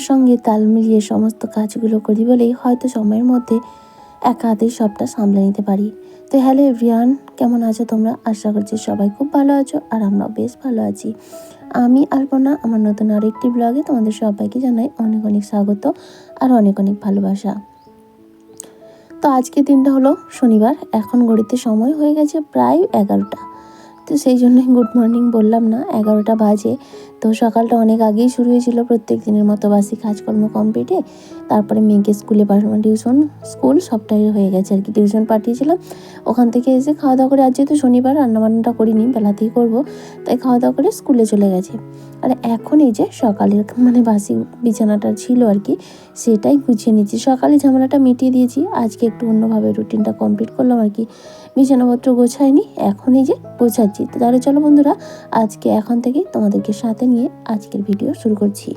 সময়ের সঙ্গে তাল মিলিয়ে সমস্ত কাজগুলো করি বলেই হয়তো সময়ের মধ্যে একা হাতেই সবটা সামলে নিতে পারি। তো হ্যালো এভরিওয়ান, কেমন আছো তোমরা? আশা করছি সবাই খুব ভালো আছো আর আমরাও বেশ ভালো আছি। আমি আলপনা, আমার নতুন আরও একটি ব্লগে তোমাদের সবাইকে জানাই অনেক অনেক স্বাগত আর অনেক অনেক ভালোবাসা। তো আজকে দিনটা হলো শনিবার, এখন ঘড়িতে সময় হয়ে গেছে প্রায় এগারোটা। তো সেই জন্যই গুড মর্নিং বললাম না, এগারোটা বাজে। তো সকালটা অনেক আগেই শুরু হয়েছিল, প্রত্যেক দিনের মতো বাসি কাজকর্ম কমপ্লিটে তারপরে মেয়েকে স্কুলে পাঠানো টিউশন স্কুল সবটাই হয়ে গেছে আর কি টিউশন পাঠিয়েছিলাম। ওখান থেকে এসে খাওয়া দাওয়া করে আজ যেহেতু শনিবার, রান্নাবান্নাটা করিনি, বেলাতেই করব। তাই খাওয়া দাওয়া করে স্কুলে চলে গেছে। আর এখন এই যে সকালের মানে বাসি বিছানাটা ছিল আর কি, সেটাই গুছিয়ে নিচ্ছি। সকালে ঝামেলাটা মিটিয়ে দিয়েছি, আজকে একটু অন্যভাবে রুটিনটা কমপ্লিট করলাম আর কি। বিছানাপত্র গোছায়নি এখন এই যে গোছাচ্ছি। তাহলে চলো বন্ধুরা, আজকে এখন থেকেই তোমাদেরকে সাথে নিয়ে আজকের ভিডিও শুরু করছি।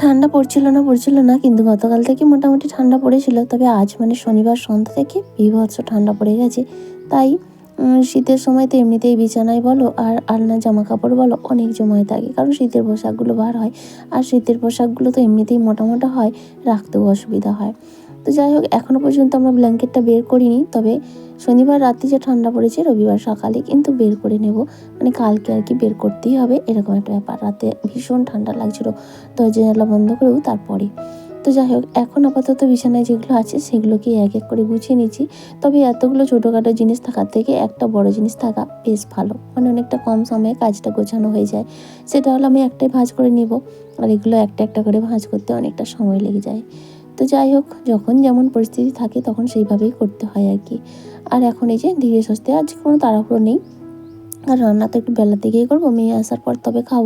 ঠান্ডা পড়ছিল না পড়ছিল না, কিন্তু গতকাল থেকে মোটামুটি ঠান্ডা পড়েছিল। তবে আজ মানে শনিবার সন্ধ্যা থেকে বিভৎস ঠান্ডা পড়ে গেছে। তাই শীতের সময় তো এমনিতেই বিছানায় বলো আর আলনা জামা কাপড় বলো, অনেক জমায় থাকে। কারণ শীতের পোশাকগুলো বার হয়। আর শীতের পোশাকগুলো তো এমনিতেই মোটা মোটা হয়, রাখতেও অসুবিধা হয়। তো যাই হোক এখনও পর্যন্ত আমরা ব্ল্যাঙ্কেটটা বের করিনি, তবে শনিবার রাতে যে ঠান্ডা পড়েছে, রবিবার সকালে কিন্তু বের করে নেব। মানে কালকে আর কি বের করতেই হবে, এরকম একটা ব্যাপার। রাতে ভীষণ ঠান্ডা লাগছিল তো জানলা বন্ধ করেও তারপরে। তো যাই হোক, এখন আপাতত বিছানায় যেগুলো আছে, সেগুলোকে এক এক করে গুছিয়ে নিচ্ছি। তবে এতগুলো ছোটোখাটো জিনিস থাকার থেকে একটা বড় জিনিস থাকা বেশ ভালো। মানে অনেকটা কম সময়ে কাজটা গোছানো হয়ে যায়। সেটা হলো আমি একটাই ভাঁজ করে নিব, আর এগুলো একটা একটা করে ভাঁজ করতে অনেকটা সময় লেগে যায়। তো যাই হোক, যখন যেমন পরিস্থিতি থাকে তখন সেইভাবেই করতে হয় আর কি। আর এখন এই যে ধীরে সুস্থে আজ কোনো তাড়াহুড়ো নেই। আর রান্না তো একটু বেলার দিকেই করব, মেয়ে আসার পর তবে খাব।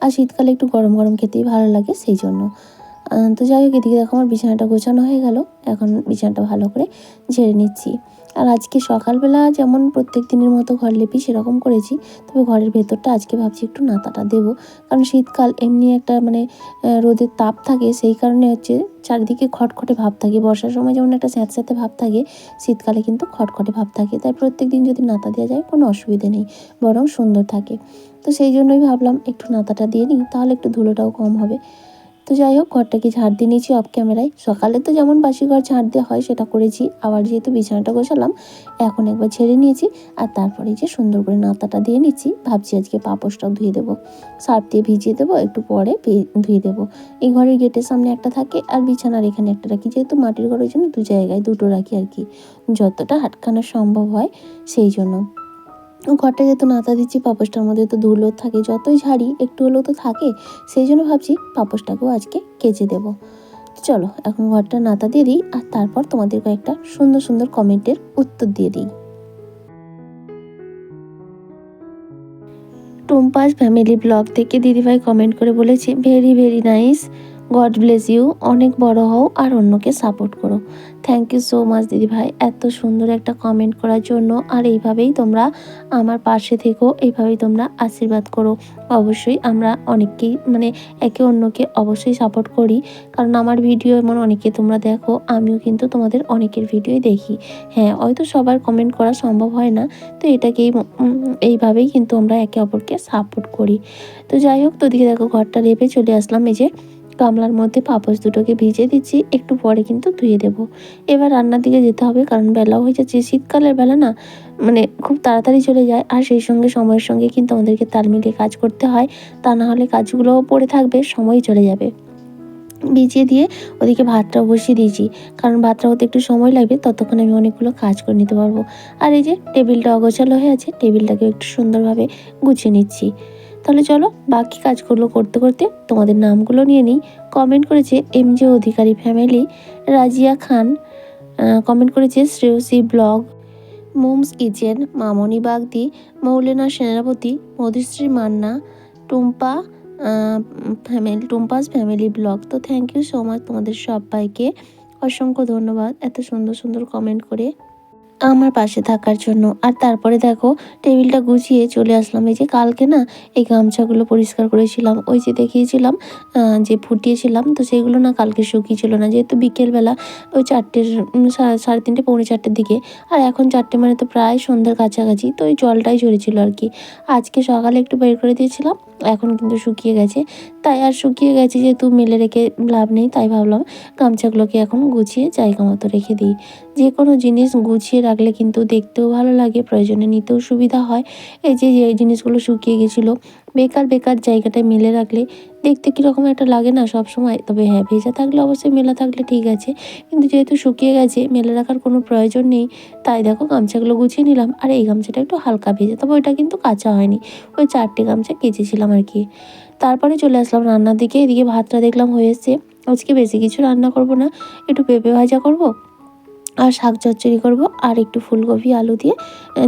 আর শীতকালে একটু গরম গরম খেতেই ভালো লাগে সেই জন্য। তো যাই হোক, এদিকে দেখো আমার বিছানাটা গোছানো হয়ে গেল। এখন বিছানাটা ভালো করে ঝেড়ে নিচ্ছি। আর আজকে সকালবেলা যেমন প্রত্যেক দিনের মতো ঘর লেপি সেরকম করেছি, তবে ঘরের ভেতরটা আজকে ভাবছি একটু নাতাটা দেবো। কারণ শীতকাল এমনি একটা মানে রোদের তাপ থাকে, সেই কারণে হচ্ছে চারিদিকে খটখটে ভাব থাকে। বর্ষার সময় যেমন একটা স্যাঁতস্যাঁতে ভাব থাকে, শীতকালে কিন্তু খটখটে ভাব থাকে। তাই প্রত্যেক দিন যদি নাতা দেওয়া যায় কোনো অসুবিধে নেই, বরং সুন্দর থাকে। তো সেই জন্যই ভাবলাম একটু নাতাটা দিয়ে নিই, তাহলে একটু ধুলোটাও কম হবে। তো যাই হোক ঘরটাকে ঝাড় দিয়ে নিয়েছি অফ ক্যামেরায় সকালে তো যেমন বাসি ঘর ঝাড় দেওয়া হয় সেটা করেছি, আবার যেহেতু বিছানাটা গোছালাম, এখন একবার ছেড়ে নিয়েছি আর তারপরে যে সুন্দর করে নাতাটা দিয়ে নিচ্ছি, ভাবছি আজকে পাপোশটাও ধুয়ে দেবো। সার্ফ দিয়ে ভিজিয়ে দেবো, একটু পরে ধুয়ে দেবো। এই ঘরের গেটের সামনে একটা থাকে আর বিছানার এখানে একটা রাখি, যেহেতু মাটির ঘরের জন্য দু জায়গায় দুটো রাখি আর কি। যতটা হাটখানা সম্ভব হয় সেই জন্য। ঘরটা যেহেতু নাতা দিচ্ছি, পাপোশটার মধ্যে তো ধুলো থাকে, যতই ঝাড়ি, একটু হলেও তো থাকে, সেই জন্য ভাবছি পাপোশটাকেও আজকে কেচে দেব। চলো, এখন ঘরটা নাতা দিয়ে দিই, আর তারপর তোমাদের কয়েকটা সুন্দর সুন্দর কমেন্টের উত্তর দিয়ে দিই। টুম্পাস ফ্যামিলি ব্লগ থেকে দিদিভাই কমেন্ট করে বলেছে very very nice God bless you. অনেক বড় হও আর অন্যকে সাপোর্ট করো। থ্যাংক ইউ সো মাচ দিদিভাই এত সুন্দর একটা কমেন্ট করার জন্য আর এইভাবেই তোমরা আমার পাশে থেকো, এইভাবেই তোমরা আশীর্বাদ করো। অবশ্যই আমরা অনেককেই মানে একে অন্যকে অবশ্যই সাপোর্ট করি। কারণ আমার ভিডিও এমন অনেকে তোমরা দেখো, আমিও কিন্তু তোমাদের অনেকের ভিডিওই দেখি। হ্যাঁ হয়তো সবার কমেন্ট করা সম্ভব হয় না। তো এটাকেই এইভাবেই কিন্তু আমরা একে অপরকে সাপোর্ট করি। তো যাই হোক, তো দিকে দেখো, ঘরটা লেপে চলে আসলাম এই যে গামলার মধ্যে পাপস দুটোকে ভিজে দিচ্ছি, একটু পরে কিন্তু ধুয়ে দেব। এবার রান্নার দিকে যেতে হবে, কারণ বেলাও হয়ে যাচ্ছে। শীতকালের বেলা না মানে খুব তাড়াতাড়ি চলে যায়, আর সেই সঙ্গে সময়ের সঙ্গে কিন্তু আমাদেরকে তাল মিলিয়ে কাজ করতে হয়। তা না হলে কাজগুলো পড়ে থাকবে, সময় চলে যাবে। ভিজিয়ে দিয়ে ওদিকে ভাতটাও বসিয়ে দিয়েছি, কারণ ভাতটা হতে একটু সময় লাগবে, ততক্ষণ আমি অনেকগুলো কাজ করে নিতে পারব। আর এই যে, টেবিলটা অগোছালো হয়ে আছে টেবিলটাকে একটু সুন্দরভাবে গুছিয়ে নিচ্ছি। তাহলে চলো বাকি কাজগুলো করতে করতে তোমাদের নামগুলো নিয়ে নিই। কমেন্ট করেছে M J Adhikari family Razia Khan. Comment করেছে Shreyasi blog moms kitchen, Mamoni Bagdi, Moulena Senapati, Madhushree Manna, Tumpa family Tumpa's family blog তো থ্যাংক ইউ সো মাচ তোমাদের সবাইকে। অসংখ্য ধন্যবাদ এত সুন্দর সুন্দর কমেন্ট করে। আমার পাশে থাকার জন্য। আর তারপরে দেখো, টেবিলটা গুছিয়ে চলে আসলাম। এই যে কালকে না, এই গামছাগুলো পরিষ্কার করেছিলাম। ওই যে দেখিয়েছিলাম যে ফুটিয়েছিলাম, তো সেগুলো না কালকে শুকিয়েছিল না। যেহেতু বিকেলবেলা ওই চারটের সাড়ে তিনটে, পৌনে চারটের দিকে। আর এখন চারটে মানে তো প্রায় সন্ধ্যার কাছাকাছি, তো ওই জলটাই ঝরেছিল আর কি। আজকে সকালে একটু বের করে দিয়েছিলাম, এখন কিন্তু শুকিয়ে গেছে। তাই আর শুকিয়ে গেছে যেহেতু মেলে রেখে লাভ নেই, তাই ভাবলাম গামছাগুলোকে এখন গুছিয়ে জায়গা মতো রেখে দিই। যে কোনো জিনিস গুছিয়ে রাখলে কিন্তু দেখতেও ভালো লাগে, প্রয়োজনে নিতেও সুবিধা হয়। এই যে যে জিনিসগুলো শুকিয়ে গেছিল, বেকার বেকার জায়গাটায় মেলে রাখলে দেখতে কীরকম একটা লাগে না সব সময় তবে হ্যাঁ ভেজা থাকলে অবশ্যই মেলা থাকলে ঠিক আছে, কিন্তু যেহেতু শুকিয়ে গেছে, মেলে রাখার কোনো প্রয়োজন নেই, তাই দেখো গামছাগুলো গুছিয়ে নিলাম। আর এই গামছাটা একটু হালকা ভেজে, তবে ওইটা কিন্তু কাঁচা হয়নি, ওই চারটে গামছা কেচেছিলাম আর কি। তারপরে চলে আসলাম রান্নার দিকে, এদিকে ভাতটা দেখলাম হয়ে এসছে। আজকে বেশি কিছু রান্না করব না, একটু পেঁপে ভাজা করব। আর শাক চচ্চড়ি করব আর একটু ফুলকপি, আলু দিয়ে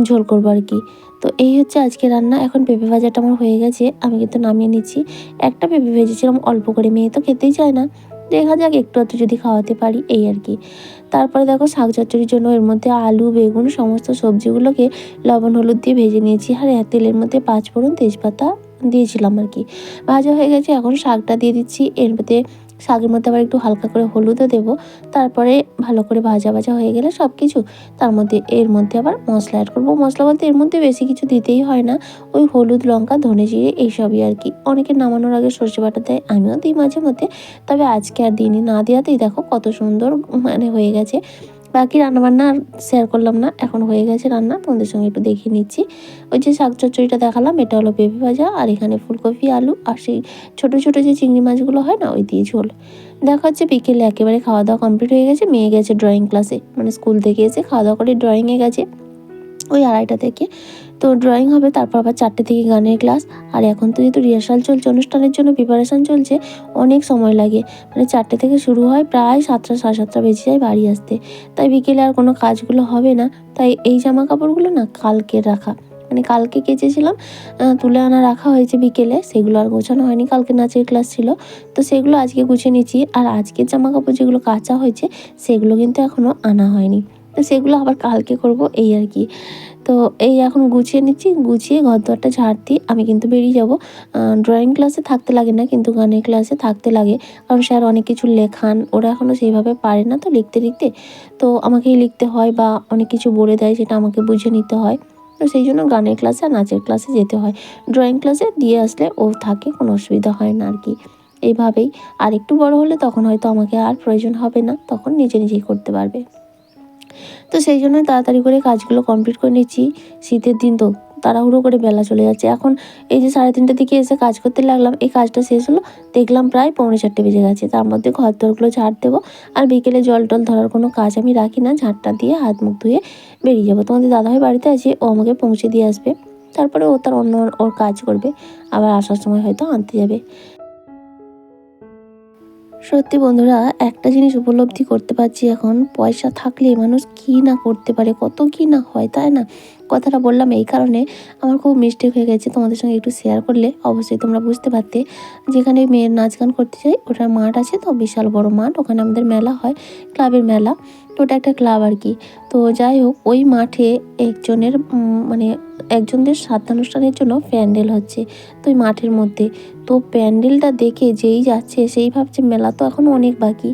ঝোল করব আর কি। তো এই হচ্ছে আজকে রান্না। এখন পেঁপে ভাজাটা আমার হয়ে গেছে। আমি কিন্তু নামিয়ে নিচ্ছি। একটা পেঁপে ভেজেছিলাম অল্প করে, মেয়ে তো খেতেই চায় না। দেখা যাক, একটু আধটু যদি খাওয়াতে পারি, এই আর কি। তারপরে দেখো, শাক চচ্চড়ির জন্য এর মধ্যে আলু, বেগুন, সমস্ত সবজিগুলোকে লবণ, হলুদ দিয়ে ভেজে নিয়েছি। আর তেলের মধ্যে পাঁচ ফোড়ন তেজপাতা দিয়েছিলাম আর কি। ভাজা হয়ে গেছে। এখন শাকটা দিয়ে দিচ্ছি। এর মধ্যে শাকের মধ্যে আবার একটু হালকা করে হলুদও দেব। তারপরে ভালো করে ভাজা ভাজা হয়ে গেলে সব কিছু তার মধ্যে, এর মধ্যে আবার মশলা অ্যাড করব। মশলা বলতে এর মধ্যে বেশি কিছু দিতেই হয় না। ওই হলুদ, লঙ্কা, ধনে জিরে এইসবই আর কি। অনেকে নামানোর আগে সর্ষে বাটা দেয়, আমিও দিই মাঝে মধ্যে। তবে আজকে আর দিনই না দেওয়াতেই দেখো কত সুন্দর মানে হয়ে গেছে। বাকি রান্নাবান্না আর শেয়ার করলাম না। এখন হয়ে গেছে রান্না, তোমাদের সঙ্গে একটু দেখিয়ে নিচ্ছি। ওই যে শাক চচ্চড়িটা দেখালাম, এটা হলো পেঁপে ভাজা আর এখানে ফুলকপি, আলু আর সেই ছোটো ছোটো যে চিংড়ি মাছগুলো হয় না, ওই দিয়ে ঝোল। দেখা হচ্ছে বিকেলে, একেবারে খাওয়া দাওয়া কমপ্লিট হয়ে গেছে, মেয়ে গেছে ড্রয়িং ক্লাসে মানে স্কুল থেকে এসে খাওয়া দাওয়া করে ড্রয়িংয়ে গেছে। ওই আড়াইটা থেকে তো ড্রয়িং হবে, তারপর আবার চারটে থেকে গানের ক্লাস আর এখন তো যেহেতু রিহার্সাল চলছে, অনুষ্ঠানের জন্য প্রিপারেশান চলছে, অনেক সময় লাগে। মানে চারটে থেকে শুরু হয়, প্রায় সাতটা, সাড়ে সাতটা বেজে যায় বাড়ি আসতে। তাই বিকেলে আর কোনো কাজগুলো হবে না। তাই এই জামা কাপড়গুলো না কালকে রাখা। মানে কালকে কেচেছিলাম তুলে আনা রাখা হয়েছে বিকেলে। সেগুলো আর গোছানো হয়নি, কালকে নাচের ক্লাস ছিল। তো সেগুলো আজকে গুছিয়ে নিচ্ছি। আর আজকের জামা কাপড় যেগুলো কাঁচা হয়েছে, সেগুলো কিন্তু এখনও আনা হয়নি। সেগুলো আবার কালকে করব, এই আর কি। তো এই এখন গুছিয়ে নিচ্ছি, গুছিয়ে ঘর দরটা ঝাড় দিয়ে আমি কিন্তু বেরিয়ে যাব। ড্রয়িং ক্লাসে থাকতে লাগে না, কিন্তু গানের ক্লাসে থাকতে লাগে। কারণ স্যার অনেক কিছু লেখান, ওরা এখনও সেইভাবে পারে না তো লিখতে লিখতে। তো আমাকেই লিখতে হয় বা অনেক কিছু বলে দেয়, সেটা আমাকে বুঝে নিতে হয়। তো সেই জন্য গানের ক্লাসে আর নাচের ক্লাসে যেতে হয়। ড্রয়িং ক্লাসে দিয়ে আসলে ও থাকে, কোনো অসুবিধা হয় না আর কি। এইভাবেই। আর একটু বড় হলে তখন হয়তো আমাকে আর প্রয়োজন হবে না, তখন নিজে নিজেই করতে পারবে। তো সেই জন্য তাড়াতাড়ি করে কাজগুলো কমপ্লিট করে নিচ্ছি। শীতের দিন তো তাড়াহুড়ো করে বেলা চলে যাচ্ছে। এখন এই যে সাড়ে তিনটের দিকে এসে কাজ করতে লাগলাম, এই কাজটা শেষ হলো, দেখলাম প্রায় পৌনে চারটে বেজে গেছে। তার মধ্যে ঘর দরগুলো ঝাড় দেবো আর বিকেলে জল টল ধরার কোনো কাজ আমি রাখি না ঝাঁটটা দিয়ে হাত মুখ ধুয়ে বেরিয়ে যাব। তোমাদের দাদাভাই বাড়িতে আছে, ও আমাকে পৌঁছে দিয়ে আসবে। তারপরে ও তার অন্য ওর কাজ করবে, আবার আসার সময় হয়তো আনতে যাবে। সত্যি বন্ধুরা, একটা জিনিস উপলব্ধি করতে পারছি এখন, পয়সা থাকলে মানুষ কি না করতে পারে, কত কি না হয়, তাই না? কথাটা বললাম এই কারণে আমার খুব মিস্টেক হয়ে গেছে তোমাদের সঙ্গে একটু শেয়ার করলে। অবশ্যই তোমরা বুঝতে পারতে যেখানে মেয়ের নাচ গান করতে চাই ওটার মাঠ আছে তো, বিশাল বড় মাঠ, ওখানে আমাদের মেলা হয় ক্লাবের মেলা। তো ওটা একটা ক্লাব আর কি। তো যাই হোক, ওই মাঠে একজনের মানে একজনদের শ্রাদ্ধানুষ্ঠানের জন্য প্যান্ডেল হচ্ছে, তো ওই মাঠের মধ্যে। তো প্যান্ডেলটা দেখে যেই যাচ্ছে, সেই ভাবছে মেলা তো এখনও অনেক বাকি।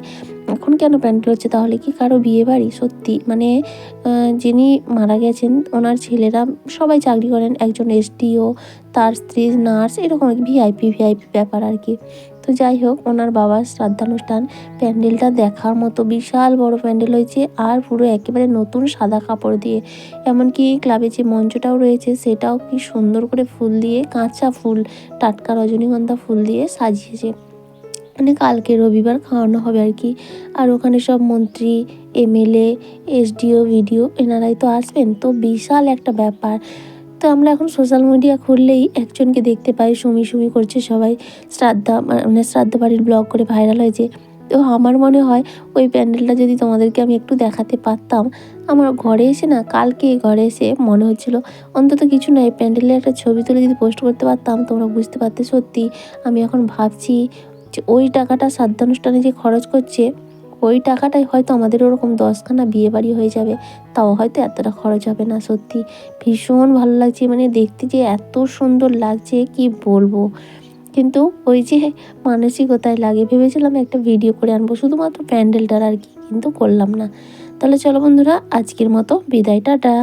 এখন কেন প্যান্ডেল হচ্ছে? তাহলে কি কারও বিয়ে বাড়ি? সত্যি মানে যিনি মারা গেছেন, ওনার ছেলেরা সবাই চাকরি করেন, একজন এসডিও, তার স্ত্রী নার্স, এরকম ভিআইপি ভিআইপি ব্যাপার আর কি। তো যাই হোক, ওনার বাবার শ্রাদ্ধানুষ্ঠান, প্যান্ডেলটা দেখার মতো বিশাল বড় প্যান্ডেল হয়েছে, আর পুরো একেবারে নতুন সাদা কাপড় দিয়ে। এমনকি ক্লাবে যে মঞ্চটাও রয়েছে, সেটাও কি সুন্দর করে ফুল দিয়ে, কাঁচা ফুল, টাটকা রজনীগন্ধা ফুল দিয়ে সাজিয়েছে। মানে কালকে রবিবার খাওয়ানো হবে আর কি। আর ওখানে সব মন্ত্রী, এমএলএ, এসডিও, ভিডিও এনারাই তো আসবেন। তো বিশাল একটা ব্যাপার। তো আমরা এখন সোশ্যাল মিডিয়া খুললেই একজনকে দেখতে পাই, সুমি সুমি করছে সবাই। শ্রাদ্ধা মানে শ্রাদ্ধ বাড়ির ব্লগ করে ভাইরাল হয়েছে। তো আমার মনে হয় ওই প্যান্ডেলটা যদি তোমাদেরকে আমি একটু দেখাতে পারতাম, আমার ঘরে এসে না, কালকে ঘরে এসে মনে হচ্ছিল, অন্তত কিছু নয় প্যান্ডেলের একটা ছবি তুলে যদি পোস্ট করতে পারতাম, তোমরা বুঝতে পারতে সত্যি। আমি এখন ভাবছি যে ওই টাকাটা শ্রাদ্ধানুষ্ঠানে যে খরচ করছে, ওই টাকাটাই হয়তো আমাদের ওরকম দশখানা বিয়ে বাড়ি হয়ে যাবে। তাও হয়তো এতটা খরচ হবে না, সত্যি। ভীষণ ভালো লাগছে মানে দেখতে যে এত সুন্দর লাগছে, কি বলব? কিন্তু ওই যে মানসিকতায় লাগে, ভেবেছিলাম একটা ভিডিও করে আনব, শুধুমাত্র প্যান্ডেলটার আর কি, কিন্তু করলাম না। তাহলে চলো বন্ধুরা, আজকের মতো বিদায়, টাটা।